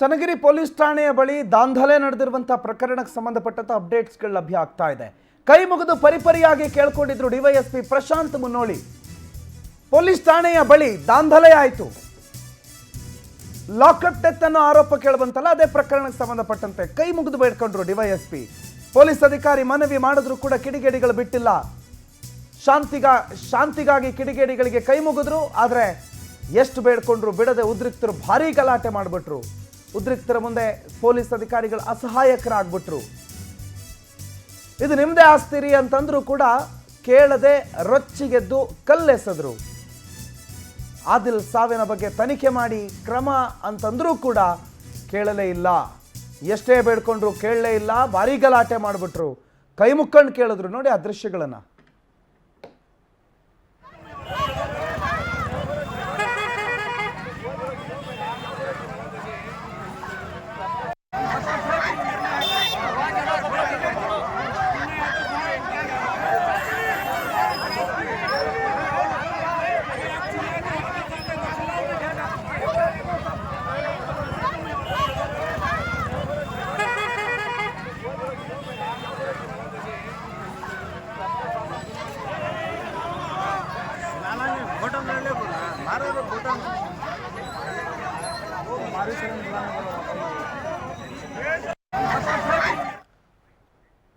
Channagiri police ಠಾಣೆಯ ಬಳಿ ದಾಂಧಲೆ ನಡೆದಿರುವಂಥ ಪ್ರಕರಣಕ್ಕೆ ಸಂಬಂಧಪಟ್ಟಂಥ ಅಪ್ಡೇಟ್ಸ್ಗಳು ಲಭ್ಯ ಆಗ್ತಾ ಇದೆ. ಕೈ ಮುಗಿದು ಪರಿಪರಿಯಾಗಿ ಕೇಳ್ಕೊಂಡಿದ್ರು ಡಿವೈಎಸ್ಪಿ ಪ್ರಶಾಂತ್ ಮುನ್ನೋಳಿ. ಪೊಲೀಸ್ ಠಾಣೆಯ ಬಳಿ ದಾಂಧಲೆ ಆಯಿತು. ಲಾಕಪ್ ಡೆತ್ ಅನ್ನೋ ಆರೋಪ ಕೇಳುವಂತಲ್ಲ, ಅದೇ ಪ್ರಕರಣಕ್ಕೆ ಸಂಬಂಧಪಟ್ಟಂತೆ ಕೈ ಮುಗಿದು ಬೇಡ್ಕೊಂಡ್ರು ಡಿವೈಎಸ್ಪಿ. ಪೊಲೀಸ್ ಅಧಿಕಾರಿ ಮನವಿ ಮಾಡಿದ್ರು ಕೂಡ ಕಿಡಿಗೇಡಿಗಳು ಬಿಟ್ಟಿಲ್ಲ. ಶಾಂತಿಗ, ಶಾಂತಿಗಾಗಿ ಕಿಡಿಗೇಡಿಗಳಿಗೆ ಕೈ ಮುಗಿದ್ರು, ಆದರೆ ಎಷ್ಟು ಬೇಡ್ಕೊಂಡ್ರು ಬಿಡದೆ ಉದ್ರಿಕ್ತರು ಭಾರೀ ಗಲಾಟೆ ಮಾಡಿಬಿಟ್ರು. ಉದ್ರಿಕ್ತರ ಮುಂದೆ ಪೊಲೀಸ್ ಅಧಿಕಾರಿಗಳು ಅಸಹಾಯಕರಾಗ್ಬಿಟ್ರು. ಇದು ನಿಮ್ಮದೇ ಆಸ್ತಿರಿ ಅಂತಂದ್ರು ಕೂಡ ಕೇಳದೆ ರೊಚ್ಚಿಗೆದ್ದು ಕಲ್ಲೆಸೆದ್ರು. ಆದಿಲ್ ಸಾವಿನ ಬಗ್ಗೆ ತನಿಖೆ ಮಾಡಿ ಕ್ರಮ ಅಂತಂದ್ರೂ ಕೂಡ ಕೇಳಲೇ ಇಲ್ಲ. ಎಷ್ಟೇ ಬೇಡ್ಕೊಂಡ್ರು ಕೇಳಲೇ ಇಲ್ಲ, ಭಾರಿ ಗಲಾಟೆ ಮಾಡಿಬಿಟ್ರು. ಕೈ ಮುಕ್ಕೊಂಡು ಕೇಳಿದ್ರು. ನೋಡಿ ಆ ದೃಶ್ಯಗಳನ್ನು.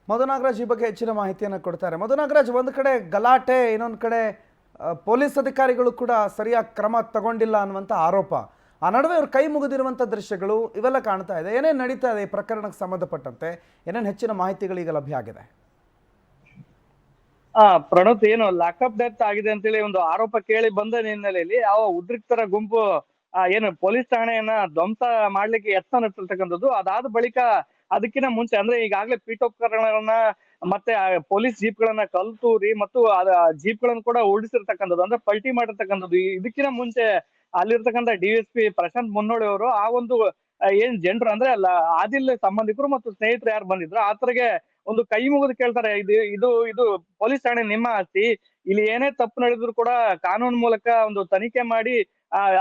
ಮಧು ನಾಗರಾಜ್ ಈ ಬಗ್ಗೆ ಹೆಚ್ಚಿನ ಮಾಹಿತಿಯನ್ನು ಕೊಡ್ತಾರೆ. ಮಧುನಾಗರಾಜ್, ಒಂದು ಕಡೆ ಗಲಾಟೆ, ಇನ್ನೊಂದು ಕಡೆ ಪೊಲೀಸ್ ಅಧಿಕಾರಿಗಳು ಕೂಡ ಸರಿಯಾಗಿ ಕ್ರಮ ತಗೊಂಡಿಲ್ಲ ಅನ್ನುವಂಥ ಆರೋಪ. ಆ ನಡುವೆ ಇವರು ಕೈ ಮುಗಿದಿರುವಂಥ ದೃಶ್ಯಗಳು ಇವೆಲ್ಲ ಕಾಣ್ತಾ ಇದೆ. ಏನೇನು ನಡೀತಾ ಇದೆ ಈ ಪ್ರಕರಣಕ್ಕೆ ಸಂಬಂಧಪಟ್ಟಂತೆ? ಏನೇನು ಹೆಚ್ಚಿನ ಮಾಹಿತಿಗಳು ಈಗ ಲಭ್ಯ ಆಗಿದೆ? ಆ ಪ್ರಣೋತ್ ಏನು ಲಾಕಪ್ ಡೆತ್ ಆಗಿದೆ ಅಂತೇಳಿ ಒಂದು ಆರೋಪ ಕೇಳಿ ಬಂದ ಹಿನ್ನೆಲೆಯಲ್ಲಿ ಯಾವ ಉದ್ರಿಕ್ತರ ಗುಂಪು ಆ, ಏನು ಪೊಲೀಸ್ ಠಾಣೆಯನ್ನ ಧ್ವಂಸ ಮಾಡ್ಲಿಕ್ಕೆ ಯತ್ನ ನಡೆಸಿರ್ತಕ್ಕಂಥದ್ದು ಅದಾದ ಬಳಿಕ ಅದಕ್ಕಿಂತ ಮುಂಚೆ ಅಂದ್ರೆ ಈಗಾಗಲೇ ಪೀಠೋಪಕರಣಗಳನ್ನ ಮತ್ತೆ ಪೊಲೀಸ್ ಜೀಪ್ ಗಳನ್ನ ಕಲ್ತೂರಿ ಮತ್ತು ಜೀಪ್ ಗಳನ್ನ ಕೂಡ ಓಡಿಸಿರ್ತಕ್ಕಂಥದ್ದು ಅಂದ್ರೆ ಪಲ್ಟಿ ಮಾಡಿರ್ತಕ್ಕಂಥದ್ದು. ಇದಕ್ಕಿಂತ ಮುಂಚೆ ಅಲ್ಲಿರ್ತಕ್ಕಂಥ D S P Prashanth Munnoli ಅವರು ಆ ಒಂದು ಏನ್ ಜನರು ಅಂದ್ರೆ ಆದಿಲ್ ಸಂಬಂಧಿಕರು ಮತ್ತು ಸ್ನೇಹಿತರು ಯಾರು ಬಂದಿದ್ರು ಆತರಿಗೆ ಒಂದು ಕೈ ಮುಗಿದು ಕೇಳ್ತಾರೆ, ಇದು ಇದು ಇದು ಪೊಲೀಸ್ ಠಾಣೆ ನಿಮ್ಮ ಆಸ್ತಿ. ಇಲ್ಲಿ ಏನೇ ತಪ್ಪು ನಡೆದ್ರು ಕೂಡ ಕಾನೂನು ಮೂಲಕ ಒಂದು ತನಿಖೆ ಮಾಡಿ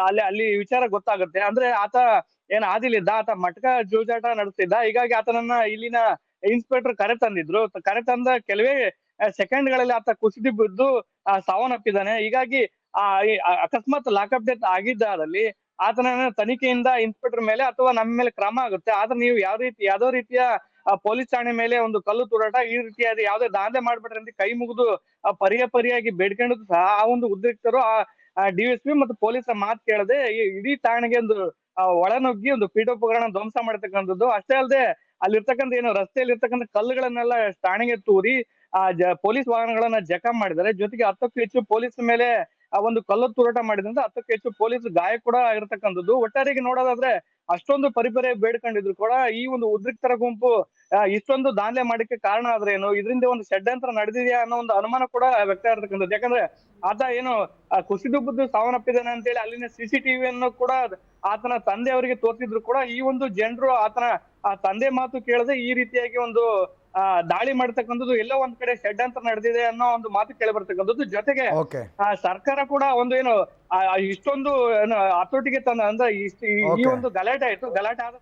ಅಲ್ಲಿ ಅಲ್ಲಿ ವಿಚಾರ ಗೊತ್ತಾಗುತ್ತೆ. ಅಂದ್ರೆ ಆತ ಏನ್ ಆದಿಲಿದ್ದ? ಆತ ಮಟ್ಕ ಜೂಜಾಟ ನಡೆಸ್ತಿದ್ದ? ಹೀಗಾಗಿ ಆತನನ್ನ ಇಲ್ಲಿನ ಇನ್ಸ್ಪೆಕ್ಟರ್ ಕರೆ ತಂದಿದ್ರು. ಕರೆ ತಂದ ಕೆಲವೇ ಸೆಕೆಂಡ್ಗಳಲ್ಲಿ ಆತ ಕುಸಿದು ಬಿದ್ದು ಸಾವನ್ನಪ್ಪಿದ್ದಾನೆ. ಹೀಗಾಗಿ, ಆ ಅಕಸ್ಮಾತ್ ಲಾಕಪ್ ಡೆತ್ ಆಗಿದ್ದಾದಲ್ಲಿ ಆತನ ತನಿಖೆಯಿಂದ ಇನ್ಸ್ಪೆಕ್ಟರ್ ಮೇಲೆ ಅಥವಾ ನಮ್ಮ ಮೇಲೆ ಕ್ರಮ ಆಗುತ್ತೆ. ಆದ್ರೆ ನೀವು ಯಾವ ರೀತಿ, ಯಾವ್ದೋ ರೀತಿಯ ಪೊಲೀಸ್ ಠಾಣೆ ಮೇಲೆ ಒಂದು ಕಲ್ಲು ತೂರಾಟ ಈ ರೀತಿಯಾದ ಯಾವುದೇ ದಾಂಧೆ ಮಾಡ್ಬಿಟ್ರೆ ಅಂತ ಕೈ ಮುಗಿದು ಆ, ಪರಿಯ ಪರಿಯಾಗಿ ಬೇಡ್ಕೊಂಡಿದ್ದು ಸಹ ಆ ಒಂದು ಉದ್ರಿಕ್ತರು ಆ ಡಿ ಎಸ್ ಪಿ ಮತ್ತು ಪೊಲೀಸರ ಮಾತು ಕೇಳದೆ ಇಡೀ ಠಾಣೆಗೆ ಒಂದು ಆ, ಒಳನುಗ್ಗಿ ಒಂದು ಪೀಠೋಪಕರಣ ಧ್ವಂಸ ಮಾಡತಕ್ಕಂಥದ್ದು. ಅಷ್ಟೇ ಅಲ್ಲದೆ ಅಲ್ಲಿರ್ತಕ್ಕಂಥ ಏನು ರಸ್ತೆಯಲ್ಲಿ ಇರ್ತಕ್ಕಂಥ ಕಲ್ಲುಗಳನ್ನೆಲ್ಲ ಠಾಣೆಗೆ ತೂರಿ ಆ ಪೊಲೀಸ್ ವಾಹನಗಳನ್ನ ಜಖಂ ಮಾಡಿದ್ದಾರೆ. ಜೊತೆಗೆ ಹತ್ತಕ್ಕೂ ಹೆಚ್ಚು ಪೊಲೀಸ್ ಮೇಲೆ ಆ ಒಂದು ಕಲ್ಲು ತೂರಾಟ ಮಾಡಿದ್ರಿಂದ ಹತ್ತಕ್ಕೆ ಹೆಚ್ಚು ಪೊಲೀಸ್ ಗಾಯ ಕೂಡ ಆಗಿರ್ತಕ್ಕಂಥದ್ದು. ಒಟ್ಟಾರೆಗೆ ನೋಡೋದಾದ್ರೆ ಅಷ್ಟೊಂದು ಪರಿಪರಿ ಬೇಡ್ಕೊಂಡಿದ್ರು ಕೂಡ ಈ ಒಂದು ಉದ್ರಿಕ್ತರ ಗುಂಪು ಇಷ್ಟೊಂದು ದಾಂಧಲೆ ಮಾಡಕ್ಕೆ ಕಾರಣ ಆದ್ರೆ ಏನು ಇದರಿಂದ ಒಂದು ಷಡ್ಯಂತ್ರ ನಡೆದಿದೆಯಾ ಅನ್ನೋ ಒಂದು ಅನುಮಾನ ಕೂಡ ವ್ಯಕ್ತ ಆಗಿರ್ತಕ್ಕಂಥದ್ದು ಯಾಕಂದ್ರೆ ಆತ ಏನು ಕುಸಿದು ಬುದ್ದು ಸಾವನ್ನಪ್ಪಿದ್ದಾನೆ ಅಂತೇಳಿ ಅಲ್ಲಿನ ಸಿಸಿಟಿವಿಯನ್ನು ಕೂಡ ಆತನ ತಂದೆ ಅವರಿಗೆ ತೋರಿಸಿದ್ರು ಕೂಡ ಈ ಒಂದು ಜನರು ಆತನ, ಆ ತಂದೆ ಮಾತು ಕೇಳದೆ ಈ ರೀತಿಯಾಗಿ ಒಂದು ದಾಳಿ ಮಾಡ್ತಕ್ಕಂಥದ್ದು ಎಲ್ಲೋ ಒಂದ್ ಕಡೆ ಅಂತ ನಡೆದಿದೆ ಅನ್ನೋ ಒಂದು ಮಾತು ಕೇಳಿ ಬರ್ತಕ್ಕಂಥದ್ದು. ಜೊತೆಗೆ ಆ ಸರ್ಕಾರ ಕೂಡ ಒಂದು ಏನು ಇಷ್ಟೊಂದು ಏನು ಹತೋಟಿಗೆ ತಂದ ಅಂದ್ರೆ ಈ ಒಂದು ಗಲಾಟೆ ಆಯ್ತು. ಗಲಾಟೆ ಆದ